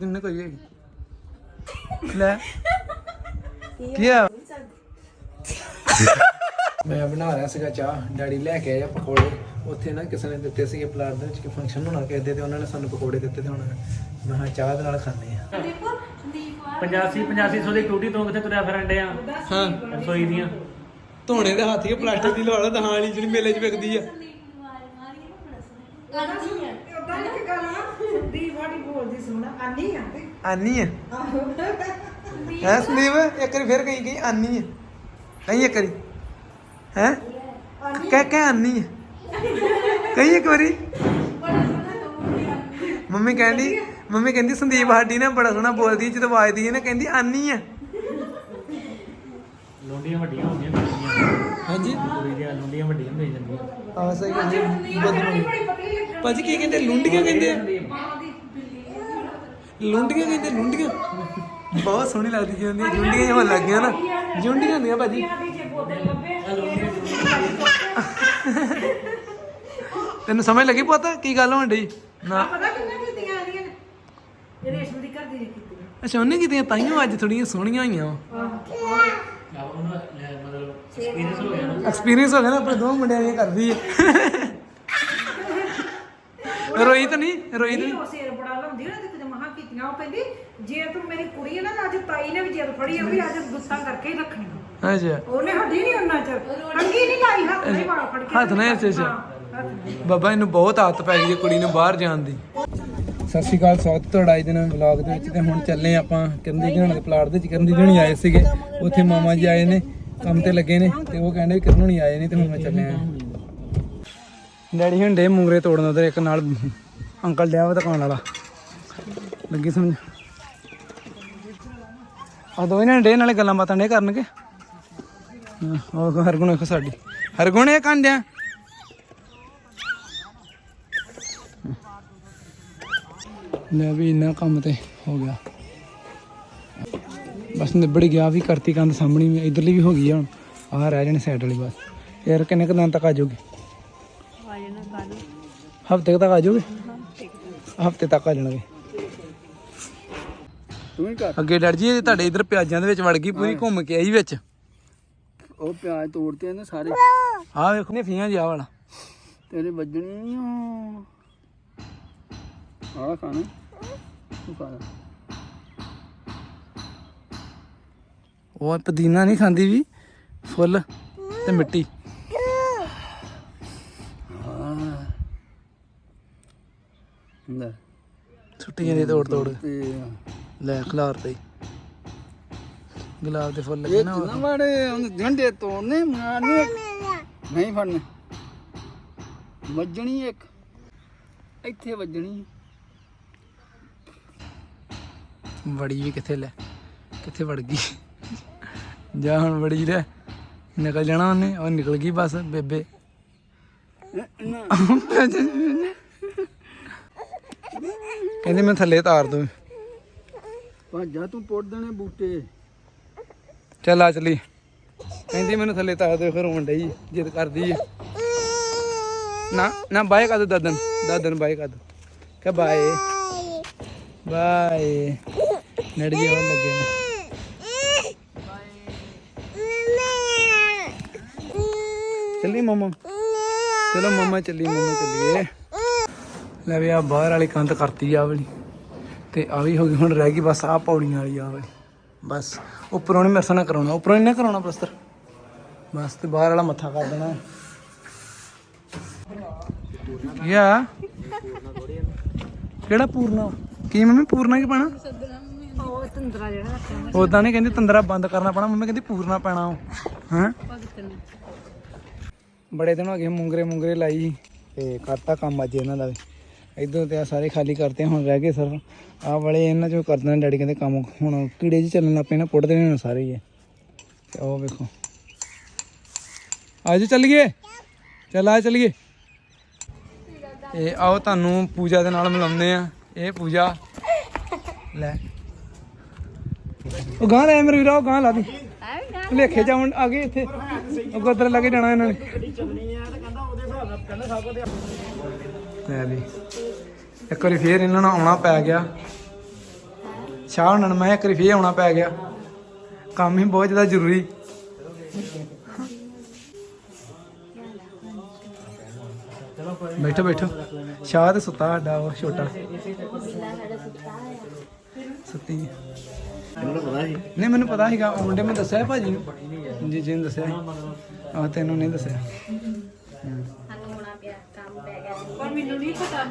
ਦਿਨ ਕੋਈ ਹੈਗੀ? ਲੈ। ਕੀ ਆ? ਮੈਂ ਬਣਾ ਰਿਹਾ ਸੀਗਾ ਚਾਹ। ਡੈਡੀ ਲੈ ਕੇ ਆਇਆ ਪਕੌੜੇ। ਉੱਥੇ ਨਾ ਕਿਸੇ ਨੇ ਦਿੱਤੇ ਸੀਗੇ ਪਲਾਟ ਦੇ ਵਿੱਚ ਕਿ ਫੰਕਸ਼ਨ ਹੋਣਾ ਕਿਸੇ ਦੇ ਤੇ ਉਹਨਾਂ ਨੇ ਸਾਨੂੰ ਪਕੌੜੇ ਦਿੱਤੇ ਤੇ ਹੁਣ ਮੈਂ ਕਿਹਾ ਚਾਹ ਦੇ ਨਾਲ ਖਾਣੇ ਆ। 85 8500 ਦੀ ਟੂਟੀ ਤੋਂ ਕਿੱਥੇ ਤੁਰਿਆ ਫਿਰਨ ਡਿਆ? ਹਾਂ। ਰਸੋਈ ਦੀਆਂ। ਧੋਣੇ ਦੇ ਹੱਥ ਹੀ ਪਲਾਸਟਿਕ ਦੀ ਲਵਾ ਲਾ ਦਹਾਂ ਵਾਲੀ ਜਿਹੜੀ ਮੇਲੇ 'ਚ ਵਿਕਦੀ ਆ ਉਦਾਂ ਇੱਕ ਗੱਲ ਆ ਦੀ ਵਾੜੀ ਬੋਲਦੀ ਸੁਣਾ ਆਨੀ ਆ ਤੇ। ਆਨੀ ਆ? ਹੈ ਸੰਦੀਪ ਇੱਕ ਵਾਰੀ ਫਿਰ ਕਹੀਂ ਕਹੀਂ ਆਨੀ ਆ। ਕਹੀਂ ਇੱਕ ਵਾਰੀ। ਹੈ? ਕਹਿ ਕਹਿ ਆਨੀ ਆ। ਕਹੀਂ ਇੱਕ ਵਾਰੀ। ਮੰਮੀ ਕਹਿੰਦੀ ਮੰਮੀ ਕਹਿੰਦੀ ਸੰਦੀਪ ਸਾਡੀ ਨਾ ਬੜਾ ਸੋਹਣਾ ਬੋਲਦੀ ਜਦੋਂ ਆਵਾਜ਼ ਦੀ ਹੈ ਨਾ ਕਹਿੰਦੀ ਆਨੀ ਆ। ਲੁੰਡੀਆਂ ਵੱਡੀਆਂ ਹੁੰਦੀਆਂ ਹਾਂਜੀ। ਕੁੜੀ ਦੀਆਂ ਲੁੰਡੀਆਂ ਵੱਡੀਆਂ ਹੁੰਦੀਆਂ ਜਾਂਦੀਆਂ। ਆ ਸਹੀ ਕਹਿੰਦੀ ਭਾਜੀ ਕੀ ਕਹਿੰਦੇ? ਲੁੰਡੀਆਂ ਕਹਿੰਦੇ ਆ? ਲੁੰਡੀਆਂ ਕਹਿੰਦੇ ਲੁੰਡੀਆਂ। ਬਹੁਤ ਸੋਹਣੀ ਲੱਗਦੀ ਜੀ ਹੁੰਦੀ ਜੁੰਡੀਆਂ ਜਿਹਾ ਲੱਗੀਆਂ ਨਾ। ਜੁੰਡੀਆਂ ਹੁੰਦੀਆਂ ਭਾਜੀ। ਤੈਨੂੰ ਸਮਝ ਲੱਗੀ ਪਤਾ? ਕੀ ਗੱਲ ਹੋਣ ਡਈ? ਨਾ। ਪਤਾ ਕਿੰਨੇ ਕੀਤੀਆਂ ਆਦੀਆਂ ਨੇ ਇਹ ਰੇਸ਼ਮ ਦੀ ਘਰ ਦੀ ਨੇ ਕੀਤੀਆਂ। ਅੱਛਾ ਉਹਨੇ ਕੀਤੀਆਂ? ਤਾਈਓ ਅੱਜ ਥੋੜੀਆਂ ਸੋਹਣੀਆਂ ਹੋਈਆਂ। ਉਹਨੂੰ ਐਕਸਪੀਰੀਅੰਸ ਹੋ ਗਿਆ ਨਾ ਐਕਸਪੀਰੀਅੰਸ ਹੋ ਗਿਆ ਨਾ ਆਪਣੇ ਦੋ ਮੁੰਡਿਆਂ ਦੀਆਂ ਕਰਦੀ ਹੈ ਰੋਈ ਤਾਂ ਨਹੀਂ ਰੋਈ ਤਾਂ ਨਹੀਂ ਉਹ ਸਿਰ ਬੜਾ ਲਾਉਂਦੀ ਨਾ ਤੇ ਕੀਤੀਆਂ ਉਹ ਕਹਿੰਦੀ ਜੇ ਤੂੰ ਮੇਰੀ ਕੁੜੀ ਹੈ ਨਾ ਤਾਂ ਅੱਜ ਤਾਈ ਨੇ ਵੀ ਜਿੱਦ ਫੜੀ ਆ ਵੀ ਅੱਜ ਗੁੱਸਾ ਕਰਕੇ ਹੀ ਰੱਖਣੀ ਆ। ਅੱਛਾ। ਉਹਨੇ ਹੱਡੀ ਨਹੀਂ ਉਹਨਾਂ ਚ। ਟੰਗੀ ਨਹੀਂ ਲਾਈ ਹੱਥ ਨਹੀਂ ਵਾਲ ਫੜ ਕੇ ਹੱਥ ਨਾਲ ਅੱਛਾ ਅੱਛਾ। ਹਾਂ, ਹੱਥ ਨਾਲ। ਬਾਬਾ ਇਹਨੂੰ ਬਹੁਤ ਆਦਤ ਪੈ ਗਈ ਹੈ ਕੁੜੀ ਨੂੰ ਬਾਹਰ ਜਾਣ ਦੀ। ਸਤਿ ਸ਼੍ਰੀ ਅਕਾਲ ਸਵਾਗਤ ਤੁਹਾਡਾ ਅੱਜ ਦਿਨ ਵਲੌਗ ਦੇ ਵਿੱਚ। ਤੇ ਹੁਣ ਚੱਲੇ ਆਪਾਂ ਕਿਰਨਦੀ ਜੀ ਦੇ ਪਲਾਟ ਦੇ ਵਿੱਚ। ਕਿਰਨਦੀ ਜੀ ਆਏ ਸੀਗੇ। ਉੱਥੇ ਮਾਮਾ ਜੀ ਆਏ ਨੇ ਕੰਮ ਤੇ ਲੱਗੇ ਨੇ। ਤੇ ਉਹ ਕਹਿੰਦੇ ਵੀ ਕਿਰਨ ਹੁਣੀ ਆਏ ਨਹੀਂ ਤੇ ਹੁਣ ਮੈਂ ਚੱਲਿਆ। ਡੈਡੀ ਹੁੰਦੇ ਮੂੰਗਰੇ ਤੋੜਨ ਉਧਰ ਇੱਕ ਨਾਲ ਅੰਕਲ ਡਿਆ ਵਾ ਦੁਕਾਨ ਵਾਲਾ। ਲੱਗੀ ਸਮਝ। ਆ ਦੋਵੇਂ ਨੇ ਡੇ ਨਾਲੇ ਗੱਲਾਂ ਬਾਤਾਂ ਡੇ ਕਰਨਗੇ। ਉਹ ਹਰਗੁਣ ਵੇਖੋ ਸਾਡੀ। ਹਰਗੁਣ ਇਹ ਕਾਂਡਿਆ ਲੈ ਵੀ ਇੰਨਾ ਕੰਮ ਤੇ ਹੋ ਗਿਆ। ਬਸ ਨਿਬੜ ਗਿਆ ਵੀ ਕਰਤੀ ਕੰਧ ਸਾਹਮਣੀ ਵੀ ਇਧਰਲੀ ਵੀ ਹੋ ਗਈ ਹੁਣ। ਆਹ ਰਹਿ ਜਾਣੇ ਸਾਈਡ ਵਾਲੀ ਬਸ। ਯਾਰ ਕਿੰਨੇ ਕੁ ਦਿਨ ਤੱਕ ਆ ਜਾਓਗੇ ਹਫ਼ਤੇ ਤੱਕ ਆ ਜਾਓਗੇ ਹਫ਼ਤੇ ਤੱਕ ਆ ਜਾਣਗੇ ਤੂੰ ਹੀ ਕਰ। ਅੱਗੇ ਡਰ ਜੀ ਇਹ ਤੁਹਾਡੇ ਇਧਰ ਪਿਆਜ਼ਾਂ ਦੇ ਵਿੱਚ ਵੜ ਗਈ ਪੂਰੀ ਘੁੰਮ ਕੇ ਆਈ ਵਿੱਚ। ਉਹ ਪਿਆਜ਼ ਤੋੜਤੇ ਨੇ ਸਾਰੇ। ਆਹ ਵੇਖੋ ਨੇ ਫੀਆਂ ਜਾ ਵਾਲਾ। ਤੇਰੇ ਵੱਜਣੀ ਨਹੀਂ ਆ। ਖਾਣਾ। ਤੂੰ ਖਾ ਲੈ। ਉਹ ਪੁਦੀਨਾ ਨਹੀਂ ਖਾਂਦੀ ਵੀ ਫੁੱਲ ਤੇ ਮਿੱਟੀ। ਹਾਂ। ਲੈ। ਛੁੱਟੀਆਂ ਦੇ ਤੋੜ ਤੋੜ ਤੇ ਲੈ ਖਲਾਰ ਤੇ ਗੁਲਾਬ ਦੇ ਫੁੱਲ ਇਹ ਲੱਗੇ ਨਾ ਕਿੰਨਾ ਵਾੜੇ ਉਹਨੇ ਝੰਡੇ ਤੋੜਨੇ ਮਾਰਨੇ ਨਹੀਂ ਫੜਨੇ। ਵੱਜਣੀ ਇੱਕ। ਇੱਥੇ ਵੱਜਣੀ। ਵੜੀ ਵੀ ਕਿੱਥੇ ਲੈ? ਕਿੱਥੇ ਵੜ ਗਈ? ਜਾ ਹੁਣ ਵੜੀ ਲੈ। ਨਿਕਲ ਜਾਣਾ ਉਹਨੇ ਉਹ ਨਿਕਲ ਗਈ ਬਸ ਬੇਬੇ। ਕਹਿੰਦੀ ਮੈਂ ਥੱਲੇ ਤਾਰ ਦੂੰ। ਭਾਜਾ ਤੂੰ ਪੁੱਟ ਦੇਣੇ ਬੂਟੇ। ਚੱਲ ਆ ਚਲੀ। ਕਹਿੰਦੀ ਮੈਨੂੰ ਥੱਲੇ ਤਾਰ ਦੇ ਫਿਰ ਰੋਣ ਡਈ, ਜਿੱਦ ਕਰਦੀ ਹੈ ਨਾ ਨਾ, ਬਾਏ ਕਰ ਦੋ ਦਾਦਨ। ਬਾਏ ਕਰ ਕਹ ਬਾਏ? ਬਾਏ। ਨੜ ਜੀ ਹੋਰ ਲੱਗੇ ਨੇ। ਚੱਲੀ ਮਮਾ? ਚਲੋ ਮਮਾ, ਚੱਲੀ, ਮਮਾ, ਚੱਲੀਏ। ਲੈ ਵੀ ਆ ਬਾਹਰ ਵਾਲੀ ਕੰਧ ਕਰਤੀ ਆ ਵਾਲੀ ਤੇ ਆ ਵੀ ਹੋ ਗਈ, ਹੁਣ ਰਹਿ ਗਈ ਬਸ ਆ ਪੌੜੀਆਂ ਵਾਲੀ ਆ ਵਾਲੀ। ਬਸ, ਉੱਪਰੋਂ ਨਹੀਂ ਮੇਰੇ ਨਾਲ ਕਰਾਉਣਾ, ਉੱਪਰੋਂ ਨਹੀਂ ਕਰਾਉਣਾ ਪਲਸਤਰ। ਬਸ, ਤੇ ਬਾਹਰ ਵਾਲਾ ਮੱਥਾ ਕਰ ਦੇਣਾ। ਯਾ। ਕਿਹੜਾ ਪੂਰਨਾ? ਕੀ ਮੰਮੀ, ਪੂਰਨਾ ਕੀ ਪਾਣਾ? ਉਹ ਤੰਦਰਾ ਜਿਹੜਾ ਰੱਖਿਆ ਉਦਾਂ ਨਹੀਂ ਕਹਿੰਦੀ ਤੰਦਰਾ ਬੰਦ ਕਰਨਾ ਪੈਣਾ, ਮੰਮੀ ਕਹਿੰਦੀ ਪੂਰਨਾ ਪੈਣਾ ਹਾਂ? ਬੜੇ ਦਿਨ ਹੋ ਗਏ ਮੁੰਗਰੇ ਮੁੰਗਰੇ ਲਾਈ। ਤੇ ਕਰਤਾ ਕੰਮ ਅੱਜ ਇਹਨਾਂ ਦਾ ਵੀ। ਇਧਰ ਤੇ ਆ ਸਾਰੇ ਖਾਲੀ ਕਰਤੇ ਹੁਣ ਰਹਿ ਗਏ ਸਰ। ਆਹ ਵਾਲੇ ਇਹਨਾਂ ਚੋਂ ਕਰ ਦੇਣਾ ਡੈਡੀ ਕਹਿੰਦੇ ਕੰਮ। ਹੁਣ ਕੀੜੇ ਜੀ ਚੱਲਣ ਲੱਗ ਪਏ ਨਾ, ਪੁੱਟ ਦੇਣੇ ਹੁਣ ਸਾਰੇ ਹੀ ਤੇ ਉਹ ਵੇਖੋ। ਆਜੋ ਚੱਲੀਏ। ਚੱਲ, ਆ ਚੱਲੀਏ। ਇਹ ਆਓ, ਤੁਹਾਨੂੰ ਪੂਜਾ ਦੇ ਨਾਲ ਮਿਲਾਉਂਦੇ ਆ। ਇਹ ਪੂਜਾ। ਲੈ। ਉਹ ਗਾਂ ਲੈ, ਮੇਰੇ ਵੀਰਾ ਉਹ ਗਾਂ ਲਾ ਦੀ। ਲੇਖੇ ਜਾਉਣ ਆ ਗਏ ਇੱਥੇ। ਉਹ ਗੋਦਰ ਲੱਗੇ ਜਾਣਾ ਇਹਨਾਂ ਨੇ। ਲੈ ਵੀ। ਇੱਕ ਵਾਰੀ ਫੇਰ ਇਹਨਾਂ ਨੂੰ ਆਉਣਾ ਪੈ ਗਿਆ। ਸ਼ਾਹ ਉਹਨਾਂ ਨੂੰ ਮੈਂ ਇੱਕ ਵਾਰੀ ਫੇਰ ਆਉਣਾ ਪੈ ਗਿਆ। ਕੰਮ ਹੀ ਬਹੁਤ ਜ਼ਿਆਦਾ ਜ਼ਰੂਰੀ। ਬੈਠੋ ਬੈਠੋ। ਸ਼ਾਹ ਤੇ ਸੁੱਤਾ ਸਾਡਾ ਉਹ ਛੋਟਾ। ਸੁੱਤੀ। ਮੈਨੂੰ ਪਤਾ ਸੀ ਨਹੀਂ, ਮੈਨੂੰ ਪਤਾ ਸੀਗਾ, ਉਹ ਮੁੰਡੇ ਮੈਂ ਦੱਸਿਆ ਭਾਜੀ ਨੂੰ। ਜੀ ਜੀ ਨੇ ਦੱਸਿਆ। ਆ ਤੈਨੂੰ ਨਹੀਂ ਦੱਸਿਆ ਪਰ ਮੈਨੂੰ ਨਹੀਂ ਪਤਾ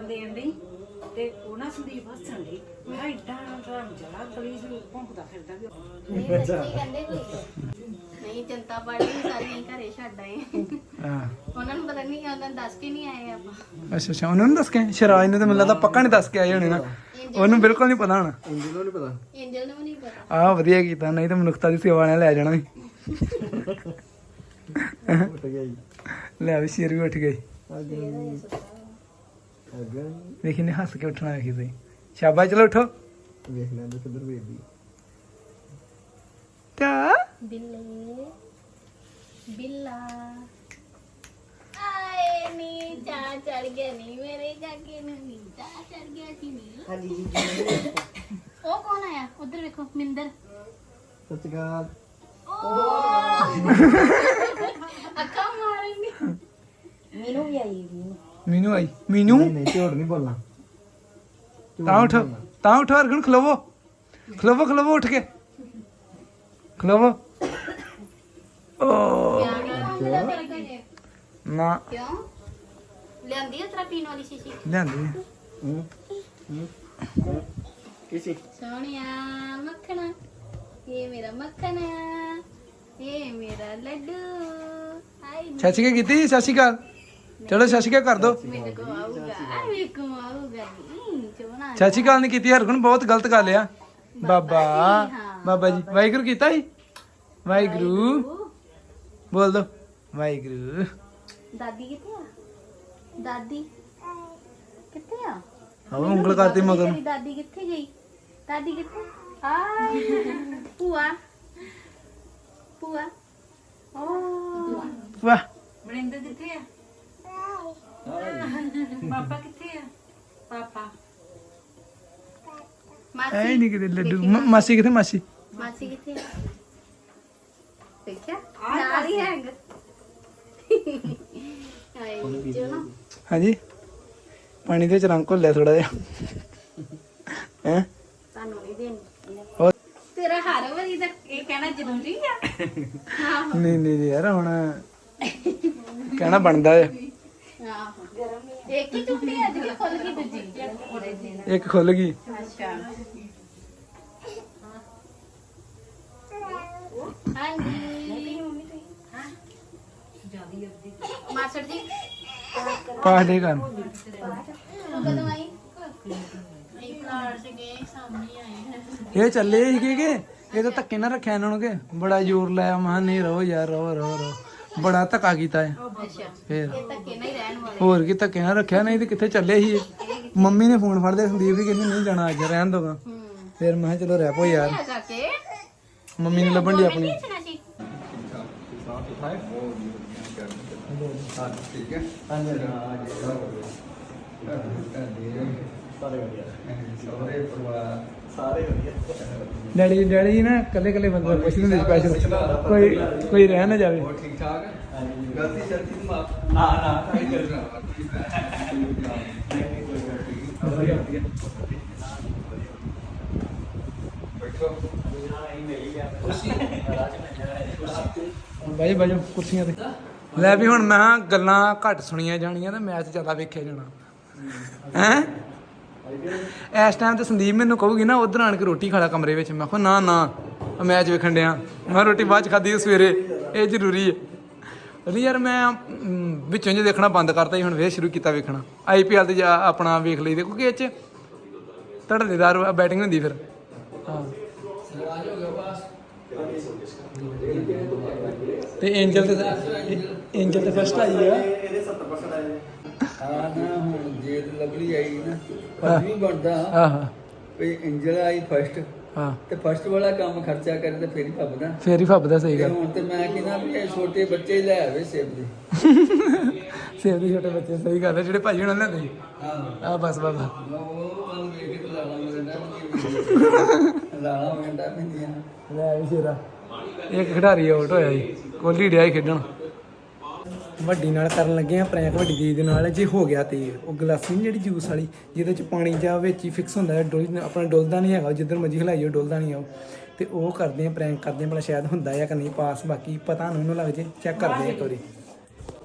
ਗਾਲਾਂ ਦੇਣ ਦੀ ਤੇ ਉਹ ਨਾ ਸੰਦੀਪ ਹੱਸਣ ਦੀ ਮੈਂ ਇਦਾਂ ਡਰ ਜਲਾ ਗਲੀ ਚ ਭੌਂਕਦਾ ਫਿਰਦਾ ਵੀ ਨਹੀਂ ਸੱਚੀ ਕਹਿੰਦੇ ਕੋਈ ਨਹੀਂ ਜਨਤਾ ਪਾਰਟੀ ਨੂੰ ਸਾਰੀਆਂ ਘਰੇ ਛੱਡ ਆਏ ਹਾਂ। ਉਹਨਾਂ ਨੂੰ ਪਤਾ ਨਹੀਂ ਉਹਨਾਂ ਦੱਸ ਕੇ ਨਹੀਂ ਆਏ ਆਪਾਂ। ਅੱਛਾ ਅੱਛਾ ਉਹਨਾਂ ਨੂੰ ਦੱਸ ਕੇ ਸ਼ਰਾਜ ਨੂੰ ਤਾਂ ਮੈਨੂੰ ਲੱਗਦਾ ਪੱਕਾ ਨਹੀਂ ਦੱਸ ਕੇ ਆਏ ਹੋਣੇ ਨਾ। ਉਹਨੂੰ ਬਿਲਕੁਲ ਨਹੀਂ ਪਤਾ ਹੋਣਾ। ਇੰਜਲ ਨੂੰ ਨਹੀਂ ਪਤਾ। ਐਂਜਲ ਨੂੰ ਵੀ ਨਹੀਂ ਪਤਾ। ਆਹ ਵਧੀਆ ਕੀਤਾ। ਨਹੀਂ ਤਾਂ ਮਨੁੱਖਤਾ ਦੀ ਸੇਵਾ ਨੇ ਲੈ ਜਾਣਾ ਸੀ ਉੱਠ ਗਿਆ ਜੀ। ਲੈ ਵੀ ਸ਼ੇਰ ਵੀ ਉੱਠ ਗਈ ਵੇਖੀ ਨੇ ਹੱਸ ਕੇ ਉੱਠਣਾ ਵੇਖੀ ਤੁਸੀਂ। ਸ਼ਾਬਾਸ਼ ਚਲੋ ਉਠੋ। ਵੇਖ ਲੈਂਦੇ ਕਿੱਧਰ ਵੇਖਦੀ ਤਾਂ ਬਿੱਲੇ ਬਿੱਲਾ। ਆਏ ਨੀ ਚਾ ਚੜ ਗਿਆ ਨੀ ਮੇਰੇ ਕਾਕੇ ਨੂੰ ਨੀ ਚਾ ਚੜ ਗਿਆ ਸੀ ਨੀ। ਹਾਂਜੀ ਜੀ ਉਹ ਕੌਣ ਆਇਆ? ਉਧਰ ਵੇਖੋ ਮਿੰਦਰ। ਸਤਿਕਾਰ ਅੱਖਾਂ ਮਾਰਨਗੇ ਮੀਨੂ ਆਈ ਮੀਨੂ ਨਹੀਂ ਨਹੀਂ ਝੋੜ ਨਹੀਂ ਬੋਲਣਾ। ਤਾਂ ਉਠ ਤਾਂ ਉਠ ਅਰਗਣ ਖਲੋਵੋ। ਖਲੋਵੋ ਖਲੋਵੋ ਉੱਠ ਕੇ। ਖਲੋਵੋ। ਓ। ਨਾ। ਕਿਉਂ? ਲਿਆਂਦੀ ਆ ਤੇਰਾ ਪੀਣ ਵਾਲੀ ਸ਼ੀਸ਼ੀ? ਲਿਆਂਦੀ ਹੂੰ ਹੂੰ ਕਿਸੇ? ਸੋਹਣਿਆ ਮੱਖਣਾ। ਇਹ ਮੇਰਾ ਮੱਖਣਾ। ਇਹ ਮੇਰਾ ਲੱਡੂ। ਹਾਈ ਸਤਿ ਸ਼੍ਰੀ ਅਕਾਲ ਕੀਤੀ? ਸਤਿ ਸ਼੍ਰੀ ਅਕਾਲ। ਚਲੋ ਸਤਿ ਸ਼੍ਰੀ ਅਕਾਲ ਕਰ ਦੋ। ਮੇਰੇ ਕੋ ਆਊਗਾ। ਮੇਰੇ ਕੋ ਆਊਗਾ ਨਹੀਂ ਚੋਣਾ ਸਤਿ ਸ਼੍ਰੀ ਅਕਾਲ ਨਹੀਂ ਕੀਤੀ ਹਰਗੁਣ ਬਹੁਤ ਗਲਤ ਗੱਲ ਆ। ਬਾਬਾ ਬਾਬਾ ਜੀ ਵਾਹਿਗੁਰੂ ਕੀਤਾ ਸੀ? ਵਾਹਿਗੁਰੂ। ਬੋਲ ਦੋ। ਵਾਹਿਗੁਰੂ। ਦਾਦੀ ਕਿੱਥੇ ਆ? ਦਾਦੀ? ਕਿੱਥੇ ਆ? ਆਹ ਉਂਗਲ ਕਰਦੀ ਮਗਰ। ਨੂੰ। ਦਾਦੀ ਕਿੱਥੇ ਗਈ? ਦਾਦੀ ਕਿੱਥੇ? ਆ। ਭੂਆ। ਭੂਆ। ਓ। ਵਾਹ। ਮਨਿੰਦਰ ਕਿੱਥੇ ਆ? ਪਾਪਾ ਕਿੱਥੇ ਆ? ਪਾਪਾ। ਐ ਮਾਸੀ ਨਹੀਂ ਕਿਤੇ ਲੱਡੂ। ਮ- ਮਾਸੀ ਕਿੱਥੇ? ਮਾਸੀ। ਮਾਸੀ ਕਿੱਥੇ ਆ? ਦੇਖਿਆ? ਨਾਲ ਹੀ ਹੈਂਗ। ਆਈ ਜੋ ਨਾ ਹਾਂਜੀ। ਪਾਣੀ ਦੇ ਰੰਗ ਘੁੱਲਿਆ ਥੋੜਾ ਜਿਹਾ। ਹੈ? ਤੁਹਾਨੂੰ ਨਹੀਂ ਦੇਣੀ। ਹੋਰ? ਤੇਰਾ ਹਰ ਵਾਰੀ ਦਾ ਇਹ ਕਹਿਣਾ ਜ਼ਰੂਰੀ ਆ। ਨਹੀਂ ਨਹੀਂ ਨਹੀਂ ਯਾਰ ਹੁਣ ਕਹਿਣਾ ਬਣਦਾ ਹੈ ਆਹੋ। ਇੱਕ ਹੀ ਟੁੱਟੀ ਅੱਜ ਕਿ ਖੁੱਲ ਗਈ ਦੂਜੀ। ਇੱਕ ਖੁੱਲ ਗਈ। ਅੱਛਾ। ਹਾਂਜੀ। ਮਾਸਟਰ ਜੀ। ਪਾਸ ਦੇ ਕਰ ਉਹ ਕਦੋਂ ਆਈ? ਇਹ ਚੱਲੇ ਸੀਗੇ ਕਿ ਇਹ ਤਾਂ ਧੱਕੇ ਨਾਲ ਰੱਖਿਆ ਇਹਨਾਂ ਨੂੰ ਕਿ? ਬੜਾ ਜ਼ੋਰ ਲਾਇਆ ਮਹਾਂ ਨਹੀਂ ਰਹੋ ਯਾਰ ਰਹੋ ਰਹੋ ਰਹੋ ਬੜਾ ਧੱਕਾ ਕੀਤਾ ਹੈ ਅੱਛਾ। ਫੇਰ। ਇਹ ਧੱਕੇ ਨਾਲ ਹੀ ਰਹਿਣ ਵਾਲੇ। ਹੋਰ ਕੀ ਧੱਕੇ ਨਾਲ ਰੱਖਿਆ? ਨਹੀਂ ਤੇ ਕਿੱਥੇ ਚੱਲੇ ਸੀ ਇਹ? ਮੰਮੀ ਨੇ ਫੋਨ ਫੜਦੇ ਸੰਦੀਪ ਵੀ ਕਹਿੰਦੀ ਨਹੀਂ ਜਾਣਾ ਅੱਜ ਰਹਿਣ ਦੋਗਾ ਹੂੰ। ਫਿਰ ਮੈਂ ਕਿਹਾ ਚਲੋ ਰਹਿ ਪੋ ਯਾਰ। ਮੰਮੀ ਨੇ ਲੱਭਣ ਦੀ ਆਪਣੀ। ਪੁੱਛਣਾ ਸੀ? ਠੀਕ ਹੈ। ਸਾਰੇ ਪਰਿਵਾਰ। ਸਾਰੇ ਵਧੀਆ। ਡੈਡੀ ਡੈਡੀ ਜੀ ਨਾ ਕੱਲੇ ਕੱਲੇ ਬੰਦੇ ਨੂੰ ਪੁੱਛਦੇ ਹੁੰਦੇ ਸਪੈਸ਼ਲ ਕੋਈ ਕੋਈ ਰਹਿ ਨਾ ਜਾਵੇ। ਹੋਰ ਠੀਕ ਠਾਕ? ਗਲਤੀ ਸ਼ਲਤੀ ਨੂੰ ਮਾਫ ਨਾ ਨਾ। ਕੋਈ ਕਰਨਾ ਬੈਠੋ। ਬਾਈ ਬਾਜੋ ਕੁਰਸੀਆਂ ਤੇ। ਲੈ ਵੀ ਹੁਣ ਮੈਂ ਕਿਹਾ ਗੱਲਾਂ ਘੱਟ ਸੁਣੀਆਂ ਜਾਣੀਆਂ ਤੇ ਮੈਚ ਜ਼ਿਆਦਾ ਵੇਖਿਆ ਜਾਣਾ। ਹੈ? ਇਸ ਟਾਈਮ ਤੇ ਸੰਦੀਪ ਮੈਨੂੰ ਕਹੂਗੀ ਨਾ, ਉਧਰ ਆਣ ਕੇ ਰੋਟੀ ਖਾ ਕਮਰੇ ਵਿੱਚ। ਮੈਂ ਕਿਹਾ, ਨਾ ਨਾ ਮੈਚ ਵੇਖਣ ਡਿਆ। ਮੈਂ ਰੋਟੀ ਬਾਅਦ ਚ ਖਾਦੀ ਸਵੇਰੇ। ਇਹ ਜ਼ਰੂਰੀ ਹੈ। ਨਹੀਂ ਯਾਰ, ਮੈਂ ਵਿੱਚੋਂ ਜੇ ਦੇਖਣਾ ਬੰਦ ਕਰਤਾ ਹੀ ਹੁਣ ਫੇਰ ਸ਼ੁਰੂ ਕੀਤਾ ਵੇਖਣਾ। ਆਈਪੀਐਲ ਤੇ ਜਾ, ਆਪਣਾ ਵੇਖ ਲਈਦੇ, ਕਿਉਂਕਿ ਇਹ ਚ ਧੜਲੇਦਾਰ ਬੈਟਿੰਗ ਹੁੰਦੀ ਫਿਰ। ਹਾਂ। ਤੇ ਐਂਜਲ ਤੇ ਐਂਜਲ ਤੇ ਫਸਟ ਆਈ ਆ। ਨਾ ਹੁਣ ਜੇ ਤੇ ਲਵਲੀ ਆਈ ਨਾ ਫਰਜ਼ ਵੀ ਬਣਦਾ ਆਹ ਵੀ ਇੰਜਲ ਆਈ ਫਸਟ ਹਾਂ। ਤੇ ਫਸਟ ਵਾਲਾ ਕੰਮ ਖਰਚਾ ਕਰੇ ਤੇ ਫੇਰ ਹੀ ਫੱਬਦਾ ਫੇਰ ਹੀ ਫੱਬਦਾ ਸਹੀ ਤੇ ਗੱਲ। ਹੁਣ ਤੇ ਮੈਂ ਕਹਿੰਦਾ ਵੀ ਇਹ ਛੋਟੇ ਬੱਚੇ ਹੀ ਲੈ ਆਵੇ ਸੇਬ ਦੇ। ਸੇਵ ਦੇ ਛੋਟੇ ਬੱਚੇ ਸਹੀ ਗੱਲ ਹੈ ਜਿਹੜੇ ਭਾਜੀ ਹੁਣਾਂ ਨੇ ਲੈਂਦੇ ਹਾਂ। ਆ ਬਸ ਬਸ ਉਹ ਮਨ ਵੇਖ ਕੇ ਤਾਂ ਲਾਣਾ ਮੇਰੇ ਨਾਲ ਲਾਲਾ ਮੰਡਾ ਪੈਂਦੀਆਂ ਲੈ ਵੀ ਸ਼ੇਰਾ। ਇੱਕ ਖਿਡਾਰੀ ਆਊਟ ਹੋਇਆ ਜੀ ਕੋਹਲੀ ਡਿਆ ਸੀ ਖੇਡਣ। ਵੱਡੀ ਨਾਲ ਕਰਨ ਲੱਗੇ ਆ ਪ੍ਰੈਂਕ ਵੱਡੀ ਦੀਦੀ ਦੇ ਨਾਲ। ਜੇ ਹੋ ਗਿਆ ਤੇ ਉਹ ਗਲਾਸੀ ਨੀ ਜਿਹੜੀ ਜੂਸ ਵਾਲੀ ਜਿਹਦੇ ਚ ਪਾਣੀ ਜਾ ਵਿੱਚ ਹੀ ਫਿਕਸ ਹੁੰਦਾ ਹੈ ਡੁੱਲ ਆਪਣਾ ਡੁੱਲਦਾ ਨਹੀਂ ਹੈਗਾ ਜਿੱਧਰ ਮਰਜ਼ੀ ਹਿਲਾਈਓ ਡੁੱਲਦਾ ਨਹੀਂ ਆ ਉਹ। ਤੇ ਉਹ ਕਰਦੇ ਆ ਪ੍ਰੈਂਕ ਕਰਦੇ ਆ ਭਲਾ ਸ਼ਾਇਦ ਹੁੰਦਾ ਜਾਂ ਕਿ ਨਹੀਂ ਪਾਸ ਬਾਕੀ ਪਤਾ ਨਹੀਂ ਉਹਨੂੰ ਲੱਗ ਜੇ ਚੈੱਕ ਕਰਦੇ ਆ ਇੱਕ ਵਾਰੀ।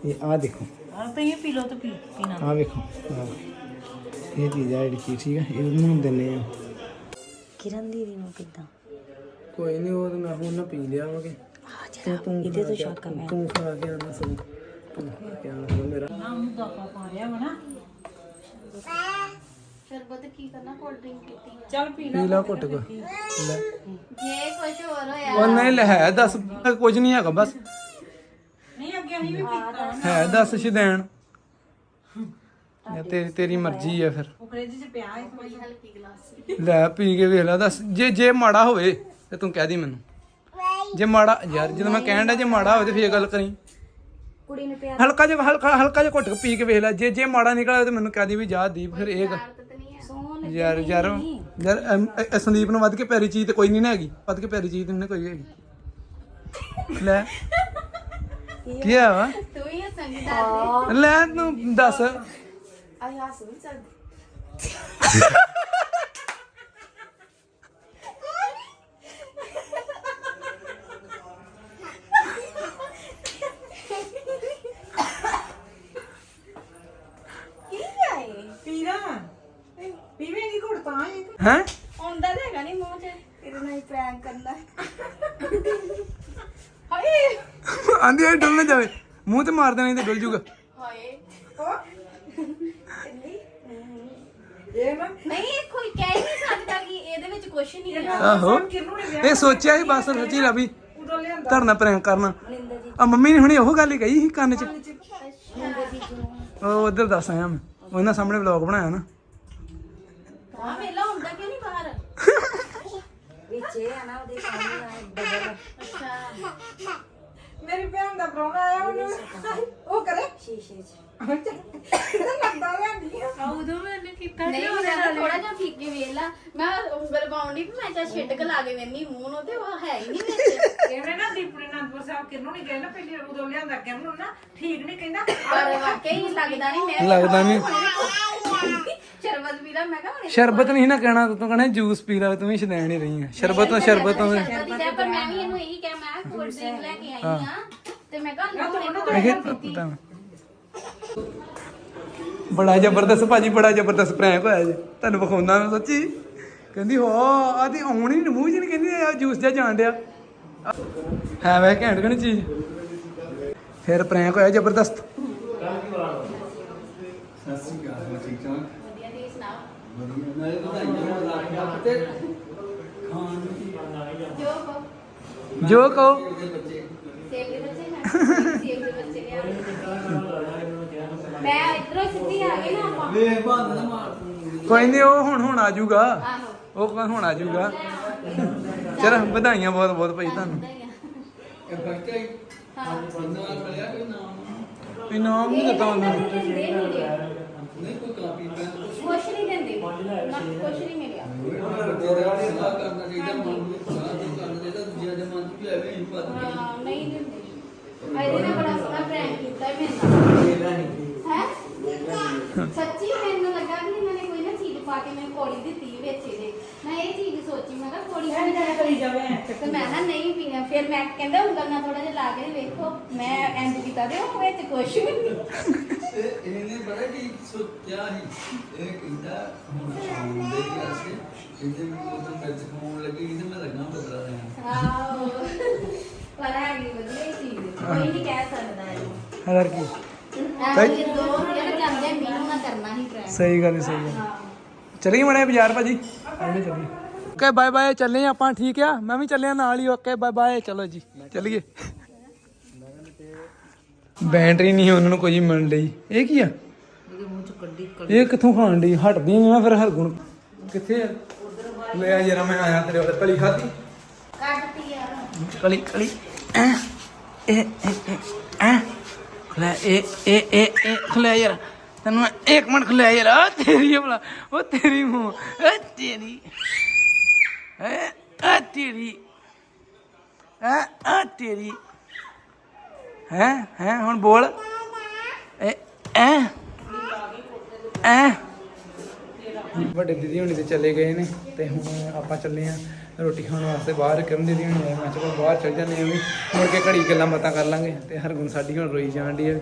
ਇਹ ਆਹ ਦੇਖੋ। ਆ ਪਈ ਪੀ ਲੋ ਤੇ ਪੀ ਪੀਣਾ ਆਹ ਵੇਖੋ ਆਹ। ਇਹ ਚੀਜ਼ ਆ ਜਿਹੜੀ ਚੀਜ਼ ਠੀਕ ਹੈ ਇਹ ਉਹਨੂੰ ਦਿੰਦੇ ਆ ਕਿਰਨ ਦੀਦੀ ਨੂੰ ਕਿੱਦਾਂ? ਕੋਈ ਨਹੀਂ ਉਹ ਤਾਂ ਮੈਂ ਹੁਣ ਨਾ ਪੀ ਲਿਆ ਵਾਂਗੇ ਤੂੰ ਤੂੰ ਇਹਦੇ ਤੋਂ ਸ਼ੌਕ ਕਰ ਤੂੰ ਖਾ ਕੇ ਆਣਾ ਸਭ ਕੇ ਮੇਰਾ ਨਾਮ ਦਾਪਾ ਪਾ ਰਿਆ ਵਾ ਸ਼ਰਬਤ ਕੀ ਕਰਨਾ ਕੋਲਡ ਡਰਿੰਕ ਪੀਤੀ ਚੱਲ ਪੀ ਪੀ ਲਾ ਘੁੱਟ ਕੋ। ਲੈ। ਜੇ ਕੁਝ ਹੋਰ ਹੋਇਆ ਉਹ ਨਹੀਂ, ਲੈ, ਹੈ ਦੱਸ, ਕੁਝ ਨਹੀਂ ਹੈਗਾ, ਬਸ। ਨਹੀਂ ਅੱਗੇ ਅਸੀਂ ਵੀ ਪੀਤਾ ਹੈ ਦੱਸ ਸ਼ਦੈਣ। ਤੇਰੀ ਤੇਰੀ ਮਰਜ਼ੀ ਆ ਫਿਰ। ਉਹ ਫ੍ਰਿਜ 'ਚ ਪਿਆ ਇੱਕ ਵਾਰੀ ਹਲਕੀ ਗਲਾਸ ਲੈ, ਪੀ ਕੇ ਵੇਖ ਲੈ, ਦੱਸ, ਜੇ ਜੇ ਮਾੜਾ ਹੋਵੇ, ਤੇ ਤੂੰ ਕਹਿ ਦੀ ਮੈਨੂੰ। ਜੇ ਮਾੜਾ, ਯਾਰ, ਜਦੋਂ ਮੈਂ ਕਹਿਣ ਦਾ ਜੇ ਮਾੜਾ ਹੋਵੇ, ਤੇ ਫੇਰ ਗੱਲ ਕਰੀ। ਕੁੜੀ ਨੇ ਪਿਆਰ ਹਲਕਾ ਜਿਹਾ ਹਲਕਾ ਹਲਕਾ ਜਿਹਾ ਘੁੱਟ ਕੇ ਪੀ ਕੇ ਵੇਖ ਲੈ। ਜੇ ਜੇ ਮਾੜਾ ਨਿਕਲਿਆ ਤੇ ਮੈਨੂੰ ਕਹਿ ਦੀ ਵੀ ਜਾ ਦੀਪ ਫਿਰ ਇਹ ਗੱਲ ਯਾਰ ਯਾਰ ਯਾਰ ਐ ਸੰਦੀਪ ਨੂੰ ਵੱਧ ਕੇ ਪਿਆਰੀ ਚੀਜ਼ ਤੇ ਕੋਈ ਨਹੀਂ ਨਾ ਹੈਗੀ। ਵੱਧ ਕੇ ਪਿਆਰੀ ਚੀਜ਼ ਤੇ ਨਹੀਂ ਕੋਈ ਹੈਗੀ। ਲੈ। ਕੀ ਆ ਵਾ? ਤੂੰ ਹੀ ਸੰਗੀਤ ਲੈ ਤੂੰ ਦੱਸ। ਹੱਸ ਵੀ ਸਕਦੀ ਪੀਣਾ ਪੀਵੇਂਗੀ ਘੁੱਟ ਤਾਂ ਹੀ? ਹੈ ਆਉਂਦਾ ਤਾਂ ਹੈਗਾ ਨਹੀਂ ਮੂੰਹ 'ਚ ਤੇਰੇ ਨਾਲ ਪ੍ਰੈਂਕ ਕਰਨਾ। ਹਾਏ। ਆਂਦੀ ਐ ਡੁੱਲ ਨਾ ਜਾਵੇ। ਮੂੰਹ ਤੇ ਮਾਰ ਦੇਣਾ ਨਹੀਂ ਤੇ ਡੁੱਲ ਜੂਗਾ। ਹਾਏ। ਇਹ ਨਾ ਨਹੀਂ ਇਹ ਕੋਈ ਕਹਿ ਹੀ ਨਹੀਂ ਸਕਦਾ ਕਿ ਇਹਦੇ ਵਿੱਚ ਕੁਝ ਨਹੀਂ ਹੈ ਆਹੋ। ਨੇ ਇਹ ਸੋਚਿਆ ਸੀ ਬਸ ਸੱਚੀ ਰਵੀ ਉਦੋਂ ਲਿਆਂਦਾ। ਧਰਨਾ ਪ੍ਰੈਂਕ ਕਰਨਾ। ਆ ਮੰਮੀ ਨੇ ਹੁਣੇ ਉਹ ਗੱਲ ਹੀ ਕਹੀ ਸੀ ਕੰਨ 'ਚ। ਉਹ ਉਧਰ ਦੱਸ ਆਇਆ ਮੈਂ। ਉਹਨਾਂ ਸਾਹਮਣੇ ਵਲੌਗ ਬਣਾਇਆ ਨਾ। ਹਾਂ ਵੇਲਾ ਹੁੰਦਾ ਕਿਉਂ ਨਹੀਂ ਬਾਹਰ ਵਿੱਚ ਇਹ ਆ ਨਾ ਉਹਦੇ ਸਾਹਮਣੇ ਡਬਲ ਅੱਛਾ ਮੇਰੀ ਭੈਣ ਦਾ ਪ੍ਰਾਹੁਣਾ ਆਇਆ ਉਹਨੂੰ। ਉਹ ਕਰੇ? ਸ਼ੀਸ਼ੇ 'ਚ ਲੱਗਦਾ ਲੈਂਦੀ ਆ। ਉਦੋਂ ਮੈंने ਕੀਤਾ ਨਹੀਂ ਮੈਂ ਥੋੜਾ ਜਿਹਾ ਫੀਕ ਕੇ ਵੇਖ ਲਾ। ਮੈਂ ਉਂਗਲ ਪਾਉਂਦੀ ਵੀ ਮੈਂ ਚਾ ਛਿੱਟਕ ਲਾ ਕੇ ਵੇਨੀ ਮੂੰਹ ਨੂੰ ਤੇ ਉਹ ਹੈ ਹੀ ਨਹੀਂ ਵਿੱਚ। ਇਹਨੇ ਨਾ ਦੀਪਨੇ ਅਨੰਦਪੁਰ ਸਾਹਿਬ ਕਿਰਨੂ ਨਹੀਂ ਗਏ ਨਾ ਪਹਿਲੇ ਉਦੋਂ ਲਿਆਂਦਾ ਕਿਰਨੂ ਨਾ ਠੀਕ ਨਹੀਂ ਕਹਿੰਦਾ। ਪਰ ਵਾਕਈ ਹੀ ਲੱਗਦਾ ਨਹੀਂ ਮੈਂ ਲੱਗਦਾ ਨਹੀਂ ਸ਼ਰਬਤ ਪੀ ਲਾ ਮੈਂ ਕਹਾਂ ਹੁਣੇ ਸ਼ਰਬਤ ਨਹੀਂ ਨਾ ਕਹਿਣਾ ਤੂੰ ਕਹਿਣਾ ਜੂਸ ਪੀ ਲੈ ਤੂੰ ਵੀ ਸ਼ਦੈਣ ਹੀ ਰਹੀ ਆ। ਸ਼ਰਬਤ ਤੋਂ ਸ਼ਰਬਤ ਤੋਂ ਸ਼ਰਬਤ ਹੀ ਲੈ, ਪਰ ਮੈਂ ਵੀ ਇਹਨੂੰ ਇਹੀ ਕਿਹਾ ਮੈਂ ਕੋਲਡ ਡਰਿੰਕ ਲੈ ਕੇ ਆਈ ਆ ਤੇ ਮੈਂ ਕਹਾਂ ਹੁਣੇ ਮੈਂ ਕਿਹਾ ਪਤਾ ਨਾ। ਬੜਾ ਜ਼ਬਰਦਸਤ ਭਾਜੀ ਬੜਾ ਜ਼ਬਰਦਸਤ ਪ੍ਰੈਂਕ ਹੋਇਆ ਜੀ। ਤੁਹਾਨੂੰ ਵਿਖਾਉਂਦਾ ਮੈਂ ਸੱਚੀ। ਕਹਿੰਦੀ ਹੋ ਆਦੀ ਆਉਣ ਹੀ ਨੀ ਮੂੰਹ ਨਹੀਂ ਕਹਿੰਦੀ ਆ ਜੂਸ ਜਿਹਾ ਜਾਣ ਡਿਆ। ਹੈ ਵੇ ਘੈਂਟ ਕਣੀ ਚੀਜ਼? ਫਿਰ ਪ੍ਰੈਂਕ ਹੋਇਆ ਜ਼ਬਰਦਸਤ। ਸਤਿ ਸ਼੍ਰੀ ਅਕਾਲ ਮੈਂ ਠੀਕ ਠਾਕ ਵਧੀਆ ਦੀ ਸੁਣਾਓ ਵਧੀਆ ਨਾਲੇ ਵਧਾਈਆਂ ਲੱਖ ਲੱਖ ਤੇ ਖਾਣ ਨੂੰ ਜੋ ਕਹੋ। ਜੋ ਕਹੋ। ਉਹਦੇ ਬੱਚੇ। ਸੇਬ ਦੇ ਬੱਚੇ ਨਾ? ਸੇਬ ਦੇ ਬੱਚੇ ਲਿਆ ਮੈਂ ਇਧਰੋਂ ਸਿੱਧੀ ਆ ਗਈ ਨਾ ਆਪਾਂ। ਵੇ ਬੰਦ ਨਾ ਮਾਰ। ਤੂੰ ਕੋਈ ਨਹੀਂ ਉਹ ਹੁਣ ਹੁਣ ਆ ਜਾਊਗਾ। ਆਹੋ। ਉਹ ਕਹਿੰਦਾ ਹੁਣ ਆ ਜਾਊਗਾ। ਚਲ ਵਧਾਈਆਂ ਬਹੁਤ ਬਹੁਤ ਭਾਈ ਤੁਹਾਨੂੰ। ਇਹ ਬੱਚਾ ਹੀ। ਹਾਂ। ਨਾਲ ਮਿਲਿਆ ਕੋਈ ਨਾਮ? ਇਨਾਮ ਨਹੀਂ ਦਿੱਤਾ ਉਹਨਾਂ। ਨੂੰ ਨਹੀਂ। ਨਹੀਂ ਕੋਈ ਕਾਪੀ ਪੈਨ ਕੁਛ ਕੁਛ ਨਹੀਂ ਦਿੰਦੇ। ਨਾ ਕੁਛ ਨਹੀਂ ਮਿਲਿਆ। ਸਲਾਹ ਕਰਨਾ ਚਾਹੀਦਾ ਮਨ ਨੂੰ ਸਲਾਹ ਤੋਂ ਕਰਨਾ ਚਾਹੀਦਾ ਦੂਜਿਆਂ ਦੇ ਮਨ 'ਚ ਵੀ ਐਵੇਂ ਹੀ ਪਤ ਹਾਂ ਨਹੀਂ ਦਿੰਦੇ। ਇਹਦੇ ਨਾਲ ਬੜਾ ਸੋਹਣਾ ਪ੍ਰੈਂਕ ਕੀਤਾ। ਮੇਰੇ ਨਾਲ। ਹੈ? ਸੱਚੀ ਮੈਨੂੰ ਲੱਗਾ ਕਿ ਇਹਨਾਂ ਨੇ ਕੋਈ ਨਾ ਚੀਜ਼ ਪਾ ਕੇ ਮੈਨੂੰ ਕੋਲੀ ਦਿੱਤੀ ਵਿੱਚ ਇਹਦੇ। ਮੈਂ ਇਹ ਚੀਜ਼ ਸੋਚੀ ਮੈਂ ਕਿਹਾ ਕੋਲੀ ਐਂ ਜਾਇਆ ਕਰੀ ਜਾਵੇ ਐਂ ਤੇ ਮੈਂ ਨਾ ਨਹੀਂ ਪੀਣਾ। ਫਿਰ ਮੈਂ ਕਹਿੰਦਾ ਉਂਗਲ ਨਾਲ ਥੋੜਾ ਜਿਹਾ ਲਾ ਕੇ ਵੇਖੋ। ਮੈਂ ਇੰਜ ਕੀਤਾ ਤੇ ਉਹ ਵਿੱਚ ਕੁਛ ਵੀ ਨਹੀਂ। ਤੇ ਬੜਾ ਕੀ ਸੋਚਿਆ ਸੀ ਇਹ ਕਹਿੰਦਾ ਹੁਣ ਸ਼ਾਮ ਦੇ ਕਰਕੇ ਇਹਦੇ ਮੈਨੂੰ ਉਦੋਂ ਮਿਰਚ ਖਾਣ ਲੱਗੀ ਤੇ ਮੈਂ ਲੱਗਾ ਬਦਲਾ ਲੈਣ। ਆਓ ਪਰ ਆ ਗਈ ਵਧੀਆ ਹੀ ਚੀਜ਼ ਕੋਈ ਨਹੀਂ ਕਹਿ ਸਕਦਾ ਇਹ ਹੋਰ ਕੀ। ਐਂ ਵੀ ਦੋ ਜਿਹੜੇ ਜਾਂਦੇ ਆ, ਮੈਨੂੰ ਨਾ ਕਰਨਾ ਹੀ ਪ੍ਰੈਂਕ ਸਹੀ ਗੱਲ ਹੈ ਸਹੀ ਗੱਲ ਚਲੀਏ ਮੜੇ ਬਾਜ਼ਾਰ ਭਾਜੀ? ਆਨੇ ਚੱਲੀਏ। ਓਕੇ ਬਾਏ ਬਾਏ ਚੱਲੇ ਆਪਾਂ ਠੀਕ ਆ? ਮੈਂ ਵੀ ਚੱਲਿਆ ਨਾਲ ਹੀ ਓਕੇ ਬਾਏ ਬਾਏ ਚਲੋ ਜੀ ਚੱਲੀਏ। ਬੈਟਰੀ ਨਹੀਂ ਉਹਨਾਂ ਨੂੰ ਕੋਈ ਮਿਲਣ ਲਈ। ਇਹ ਕੀ ਆ? ਇਹ ਕਿੱਥੋਂ ਖਾਣ ਦੀ ਹਟਦੀ ਨਹੀਂ ਨਾ ਫਿਰ ਹਰਗੁਣ। ਕਿੱਥੇ ਆ? ਲੈ ਆ ਜਰਾ ਮੈਂ ਆਇਆ ਤੇਰੇ ਵੱਲ ਕਲੀ ਖਾਦੀ ਕੱਟਤੀ ਯਾਰ ਕਲੀ ਕਲੀ। ਐ ਇਹ ਇਹ ਇਹ ਇਹ ਇਹ ਖਲੇ ਯਾਰ। ਤੈਨੂੰ ਮੈਂ ਇੱਕ ਮਿੰਟ ਖਲੇ ਯਾਰ। ਆ ਤੇਰੀ ਭਲਾ। ਉਹ ਤੇਰੀ ਮੂੰਹ। ਆ ਤੇਰੀ। ਐ ਆ ਤੇਰੀ। ਐ ਆ ਤੇਰੀ। ਹੈ? ਹੈ? ਹੁਣ ਬੋਲ। ਐ ਐ। ਐ ਵੱਡੇ ਦੀਦੀ ਹੁਣੀ ਤੇ ਚਲੇ ਗਏ ਨੇ ਤੇ ਹੁਣ ਆਪਾਂ ਚੱਲੇ ਆ ਰੋਟੀ ਖਾਣ ਵਾਸਤੇ ਬਾਹਰ। ਕਰਨ ਦੀਦੀ ਹੁਣੀ ਆਏ, ਮੈਂ ਚਲੋ ਬਾਹਰ ਚੱਲ ਜਾਂਦੇ ਆ ਵੀ। ਮੁੜ ਕੇ ਘੜੀ ਗੱਲਾਂ ਬਾਤਾਂ ਕਰ ਲਾਂਗੇ ਤੇ ਹਰਗੁਣ ਸਾਡੀ ਹੁਣ ਰੋਈ ਜਾਣ ਦੀ ਹੈ?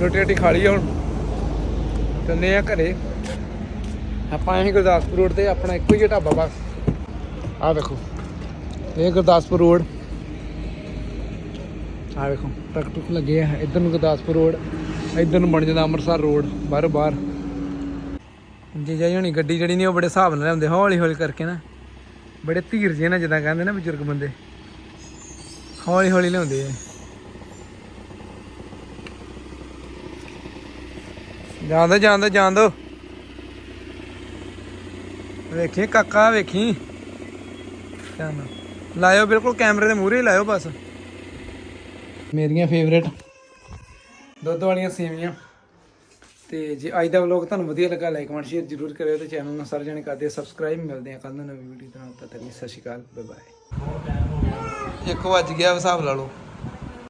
ਰੋਟੀ ਰੋਟੀ ਖਾ ਲਈ ਆ ਹੁਣ। ਚੱਲੇ ਆ ਘਰੇ। ਆਪਾਂ ਅਸੀਂ ਗੁਰਦਾਸਪੁਰ ਰੋਡ ਤੇ ਆਪਣਾ ਇੱਕੋ ਹੀ ਢਾਬਾ ਬਸ। ਆਹ ਦੇਖੋ, ਇਹ ਗੁਰਦਾਸਪੁਰ ਰੋਡ। ਆਹ ਵੇਖੋ, ਟਰੱਕ ਟੁੱਕ ਲੱਗੇ ਆ, ਇੱਧਰ ਨੂੰ ਗੁਰਦਾਸਪੁਰ ਰੋਡ, ਇੱਧਰ ਨੂੰ ਬਣ ਜਾਂਦਾ ਅੰਮ੍ਰਿਤਸਰ ਰੋਡ, ਬਾਹਰੋਂ ਬਾਹਰ। ਜੇ ਜਾਈ ਹੋਣੀ ਗੱਡੀ ਜਿਹੜੀ ਨਹੀਂ, ਉਹ ਬੜੇ ਹਿਸਾਬ ਨਾਲ ਲਿਆਉਂਦੇ ਹੌਲੀ ਹੌਲੀ ਕਰਕੇ ਨਾ। ਬੜੇ ਧੀਰ ਜਿਹੇ ਨਾਲ ਜਿੱਦਾਂ ਕਹਿੰਦੇ ਨਾ ਬਜ਼ੁਰਗ ਬੰਦੇ। ਹੌਲੀ ਹੌਲੀ ਲਿਆਉਂਦੇ ਆ। ਜਾਂਦਾ ਜਾਂਦਾ ਜਾਂਦਾ ਵੇਖੀ, ਕਾਕਾ ਵੇਖੀ। ਧਿਆਨ ਲਾਇਓ, ਬਿਲਕੁਲ ਕੈਮਰੇ ਦੇ ਮੂਹਰੇ ਹੀ ਲਾਇਓ ਬਸ। ਮੇਰੀਆਂ ਫੇਵਰੇਟ ਦੁੱਧ ਵਾਲੀਆਂ ਸੇਵੀਆਂ। ਤੇ ਜੇ ਅੱਜ ਦਾ ਵਲੌਗ ਤੁਹਾਨੂੰ ਵਧੀਆ ਲੱਗਾ ਲਾਈਕ ਕਮੈਂਟ ਸ਼ੇਅਰ ਜ਼ਰੂਰ ਕਰਿਓ ਤੇ ਚੈਨਲ ਨੂੰ ਸਾਰੇ ਜਣੇ ਕਰਦੇ ਸਬਸਕ੍ਰਾਈਬ ਮਿਲਦੇ ਆ ਕੱਲ ਨੂੰ ਨਵੀਂ ਵੀਡੀਓ ਨਾਲ। ਤਦ ਤੱਕ ਸਤਿ ਸ਼੍ਰੀ ਅਕਾਲ। ਬਾਏ ਬਾਏ 1 ਵਜ ਗਿਆ ਹਿਸਾਬ ਲਾ ਲਓ।